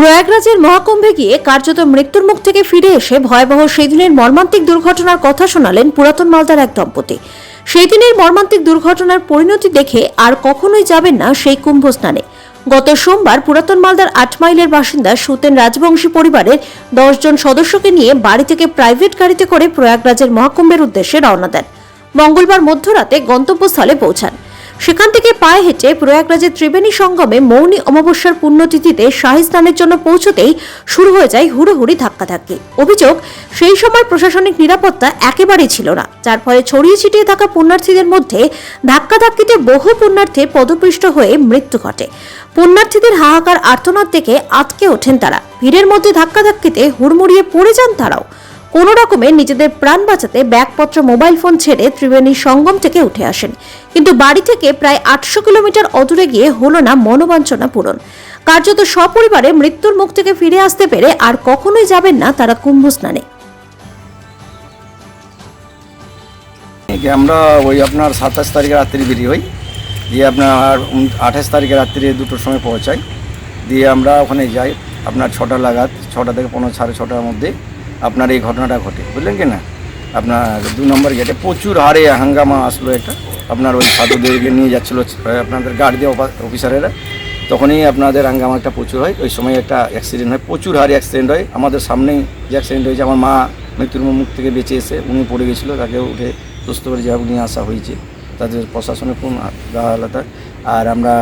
প্রয়াগরাজের মহাকুম্ভে গিয়ে কার্যত মৃত্যুর মুখ থেকে ফিরে এসে ভয়াবহ সেই দিনের মর্মান্তিক দুর্ঘটনার কথা শোনালেন পুরাতন মালদার এক দম্পতি। সেই দিনের মর্মান্তিক দুর্ঘটনার পরিণতি দেখে আর কখনোই যাবেন না সেই কুম্ভ স্নানে গত সোমবার পুরাতন মালদার আট মাইলের বাসিন্দা সুতেন রাজবংশী পরিবারের দশজন সদস্যকে নিয়ে বাড়ি থেকে প্রাইভেট গাড়িতে করে প্রয়াগরাজের মহাকুম্ভের উদ্দেশ্যে রওনা দেন। মঙ্গলবার মধ্যরাতে গন্তব্যস্থলে পৌঁছান। সেখান থেকে পায়ে হেঁটে প্রয়াগরাজের ত্রিবেণী সঙ্গমে মৌনী অমাবস্যার পুণ্যতিথিতে শাহী স্নানের জন্য পৌঁছতেই শুরু হয়ে যায় হুড়োহুড়ি ধাক্কাধাক্কি। অভিযোগ, সেই সময় প্রশাসনিক নিরাপত্তা একেবারেই ছিল না, যার ফলে ছড়িয়ে ছিটিয়ে থাকা পুণ্যার্থীদের মধ্যে ধাক্কাধাক্কিতে বহু পুণ্যার্থীর পদপৃষ্ট হয়ে মৃত্যু ঘটে। পুণ্যার্থীদের হাহাকার, আর্তনাদ দেখে আটকে ওঠেন তারা। ভিড়ের মধ্যে ধাক্কাধাক্কিতে হুড়মুড়িয়ে পড়ে যান তারাও। কোনো রকমে নিজেদের প্রাণ বাঁচাতে ব্যাগপত্র, মোবাইল ফোন ছেড়ে ত্রিবেণী সঙ্গম থেকে উঠে আসেন। কিন্তু বাড়ি থেকে প্রায় আটশো কিলোমিটার অদূরে গিয়ে হলো না মনোবাঞ্ছনা পূরণ। কার্যত সপরিবারে মৃত্যুর মুখ থেকে ফিরে আসতে পেরে আর কখনোই যাবেন না তারা কুম্ভ স্নানে আমরা ওই আপনার সাতাশ তারিখে রাত্রি বেরিয়ে হই দিয়ে আপনার আঠাশ তারিখে রাত্রি দুটোর সময় পৌঁছাই। দিয়ে আমরা ওখানে যাই, আপনার ছটা লাগাত ছটা থেকে পনেরো সাড়ে ছটার মধ্যে। আপনার এই ঘটনাটা ঘটে, বুঝলেন কি না? আপনার দু নম্বর গেটে প্রচুর হারে হাঙ্গামা আসলো এটা। আপনার ওই সাধুদেরকে নিয়ে যাচ্ছিল আপনাদের গার্ড দিয়ে অফিসারেরা তখনই আপনাদের হাঙ্গামাটা প্রচুর হয়। ওই সময় একটা অ্যাক্সিডেন্ট হয়, প্রচুর হারে অ্যাক্সিডেন্ট হয়। আমাদের সামনেই যে অ্যাক্সিডেন্ট হয়েছে, আমার মা মৃত্যুর মুখ থেকে বেঁচে এসে উনি পড়ে গেছিল তাকে উঠে সুস্থ করে যেভাবে নিয়ে আসা হয়েছে। তাদের প্রশাসনের কোন আলাদা আর আমরা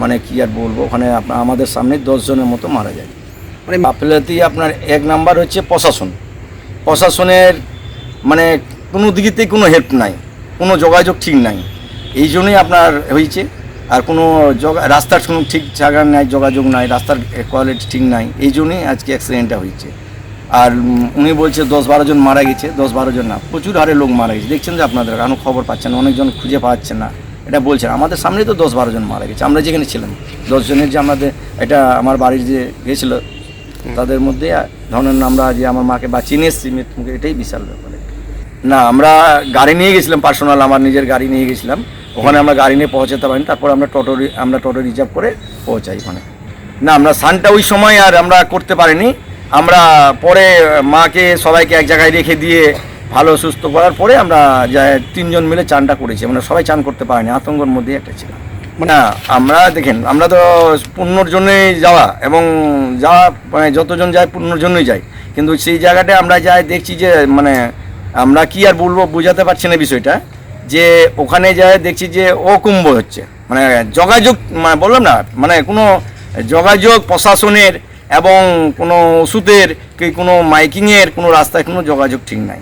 মানে কি আর বলব, ওখানে আমাদের সামনে দশজনের মতো মারা যায়। মানে গাফিলতি আপনার এক নাম্বার হচ্ছে প্রশাসন। প্রশাসনের মানে কোনো দিকেতেই কোনো হেল্প নাই, কোনো যোগাযোগ ঠিক নাই। এই জন্যই আপনার হয়েছে। আর কোনো রাস্তার কোনো ঠিক জায়গা নাই, যোগাযোগ নাই, রাস্তার কোয়ালিটি ঠিক নাই, এই জন্যই আজকে অ্যাক্সিডেন্টটা হয়েছে। আর উনি বলছে দশ বারো জন মারা গেছে, দশ বারো জন না, প্রচুর হারে লোক মারা গেছে। দেখছেন যে আপনাদের কোনো খবর পাচ্ছেন অনেকজন খুঁজে পাচ্ছেন না। এটা বলছেন, আমাদের সামনেই তো দশ বারো জন মারা গেছে, আমরা যেখানে ছিলাম। দশ জনের যে আমাদের, এটা আমার বাড়ির যে গেছিল তাদের মধ্যে ধরেন আমরা যে আমার মাকে বাঁচিয়ে নিয়ে এসেছি মৃত্যুকে এটাই বিশাল ব্যাপার। না, আমরা গাড়ি নিয়ে গেছিলাম পার্সোনাল আমার নিজের গাড়ি নিয়ে গেছিলাম। ওখানে আমরা গাড়ি নিয়ে পৌঁছাতে পারিনি, তারপর আমরা টোটো আমরা টোটো রিজার্ভ করে পৌঁছাই ওখানে। না, আমরা সানটা ওই সময় আর আমরা করতে পারিনি। আমরা পরে মাকে সবাইকে এক জায়গায় রেখে দিয়ে ভালো, সুস্থ করার পরে আমরা তিনজন মিলে চানটা করেছি। আমরা সবাই চান করতে পারিনি, আতঙ্কর মধ্যে একটা ছিলাম। না, আমরা দেখেন, আমরা তো পুণ্যর জন্যই যাওয়া এবং যাওয়া মানে যতজন যায় পুণ্যর জন্যই যাই। কিন্তু সেই জায়গাটায় আমরা যাই দেখছি যে মানে আমরা কি আর বলব বোঝাতে পারছি না বিষয়টা, যে ওখানে যায় দেখছি যে অকুম্ভ হচ্ছে। মানে যোগাযোগ মানে বললাম না মানে কোনো যোগাযোগ প্রশাসনের এবং কোনো ওষুধের, কি কোনো মাইকিংয়ের কোনো রাস্তায় কোনো যোগাযোগ ঠিক নাই।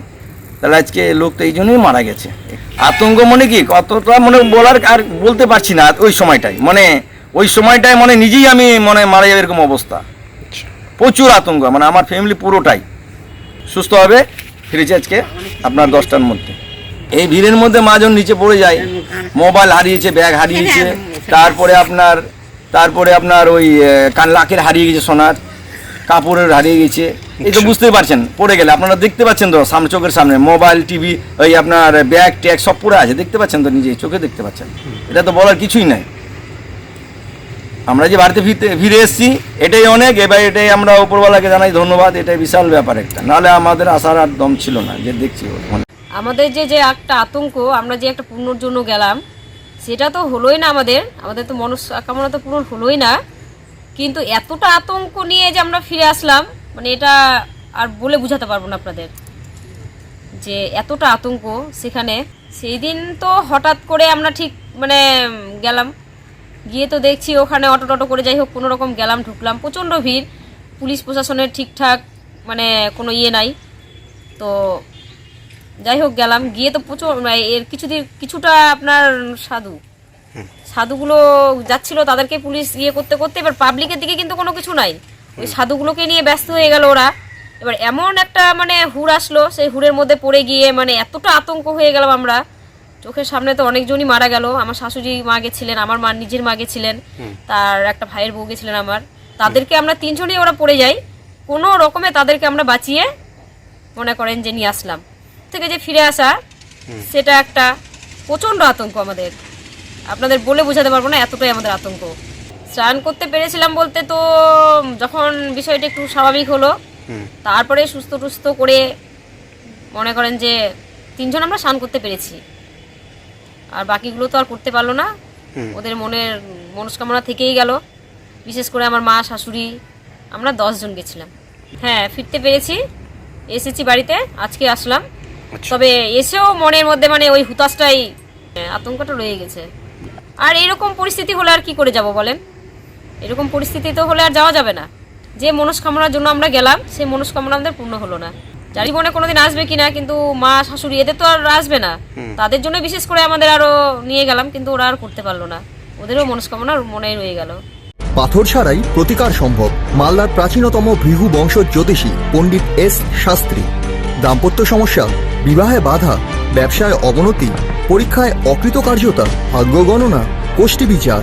তাহলে আজকে লোক তো এই জন্যই মারা গেছে। আতঙ্ক মনে কি? কতটা মনে বলার আর বলতে পারছি না ওই সময়টাই মানে ওই সময়টায় মানে নিজেই আমি মনে মারা যাবে এরকম অবস্থা। প্রচুর আতঙ্ক মানে আমার ফ্যামিলি পুরোটাই। সুস্থভাবে ফিরেছে আজকে আপনার দশটার মধ্যে। এই ভিড়ের মধ্যে মাজন নিচে পড়ে যায়, মোবাইল হারিয়েছে, ব্যাগ হারিয়েছে, তারপরে আপনার তারপরে আপনার ওই কান লাকের হারিয়ে গেছে সোনার, কাপড়ের হারিয়ে গেছে। এই তো বুঝতেই পারছেন, পড়ে গেলে। আপনারা দেখতে পাচ্ছেন তো, সামনে, চোখের সামনে, মোবাইল, টিভি ওই আপনার ব্যাগ, ট্যাগ, সব পড়ে আছে। দেখতে পাচ্ছেন তো নিজে চোখে দেখতে পাচ্ছেন। এটা তো বলার কিছুই নাই। আমরা যে বাড়িতে ফিরতে, ফিরে এসেছি, এটাই অনেক। এবার এটাই আমরা উপরওয়ালাকে জানাই ধন্যবাদ, এটাই বিশাল ব্যাপার একটা। নাহলে আমাদের আসার আর দম ছিল না, যে দেখছি আমাদের যে যে একটা আতঙ্ক, আমরা যে একটা পূর্ণর জন্য গেলাম, সেটা তো হলোই না আমাদের। আমাদের তো মনস্কামনা তো পূরণ হলোই না। কিন্তু এতটা আতঙ্ক নিয়ে যে আমরা ফিরে আসলাম মানে এটা আর বলে বোঝাতে পারব না আপনাদের যে এতটা আতঙ্ক সেখানে। সেই দিন তো হঠাৎ করে আমরা ঠিক মানে গেলাম। গিয়ে তো দেখছি ওখানে অটো টটো করে যাই হোক কোনো রকম গেলাম ঢুকলাম। প্রচণ্ড ভিড় পুলিশ প্রশাসনের ঠিকঠাক মানে কোনো ইয়ে নাই। তো যাই হোক গেলাম। গিয়ে তো প্রচুর মানে এর কিছুদিন কিছুটা আপনার সাধু। সাধুগুলো যাচ্ছিল তাদেরকে পুলিশ ইয়ে করতে করতে এবার পাবলিকের দিকে কিন্তু কোনো কিছু নাই। ওই সাধুগুলোকে নিয়ে ব্যস্ত হয়ে গেল ওরা। এবার এমন একটা মানে হুড় আসলো সেই হুড়ের মধ্যে পড়ে গিয়ে মানে এতটা আতঙ্ক হয়ে গেলাম আমরা। চোখের সামনে তো অনেকজনই মারা গেল। আমার শাশুড়ি মা গেছিলেন আমার মা নিজের মা গেছিলেন তার একটা ভাইয়ের বউ গেছিলেন আমার। তাদেরকে আমরা তিনজনই ওরা পড়ে যাই। কোনো রকমে তাদেরকে আমরা বাঁচিয়ে মনে করেন যে নিয়ে আসলাম। থেকে যে ফিরে আসা সেটা একটা প্রচণ্ড আতঙ্ক আমাদের। আপনাদের বলে বোঝাতে পারব না এতটাই আমাদের আতঙ্ক। স্নান করতে পেরেছিলাম বলতে তো যখন বিষয়টা একটু স্বাভাবিক হলো তারপরে সুস্থ টুস্থ করে মনে করেন যে তিনজন আমরা স্নান করতে পেরেছি। আর বাকিগুলো তো আর করতে পারল না। ওদের মনের মনস্কামনা থেকেই গেল। বিশেষ করে আমার মা শাশুড়ি আমরা দশজন গেছিলাম। হ্যাঁ ফিরতে পেরেছি। এসেছি বাড়িতে আজকে আসলাম। তবে এসেও মনের মধ্যে মানে ওই হুতাশটাই হ্যাঁ, আতঙ্কটা রয়ে গেছে। আর এরকম পরিস্থিতি হলে আর কি করে যাব বলেন? এরকম পরিস্থিতি তো হলে আর যাওয়া যাবে না। যে মনস্কামনার জন্য আমরা গেলাম সেই মনস্কামনা আমাদের পূর্ণ হলো না। যার জীবনে কোনোদিন আসবে কিনা কিন্তু মা শাশুড়ি এদের তো আর আসবে না। তাদের জন্য বিশেষ করে আমাদের আরও নিয়ে গেলাম কিন্তু ওরা আর করতে পারল না। ওদেরও মনস্কামনা মনেই রয়ে গেল। পাথর ছাড়াই প্রতিকার সম্ভব। মালদার প্রাচীনতম ভৃহু বংশ জ্যোতিষী পণ্ডিত এস শাস্ত্রী। দাম্পত্য সমস্যা বিবাহে বাধা ব্যবসায় অবনতি পরীক্ষায় অকৃতকার্যতা ভাগ্য গণনা কোষ্ঠী বিচার।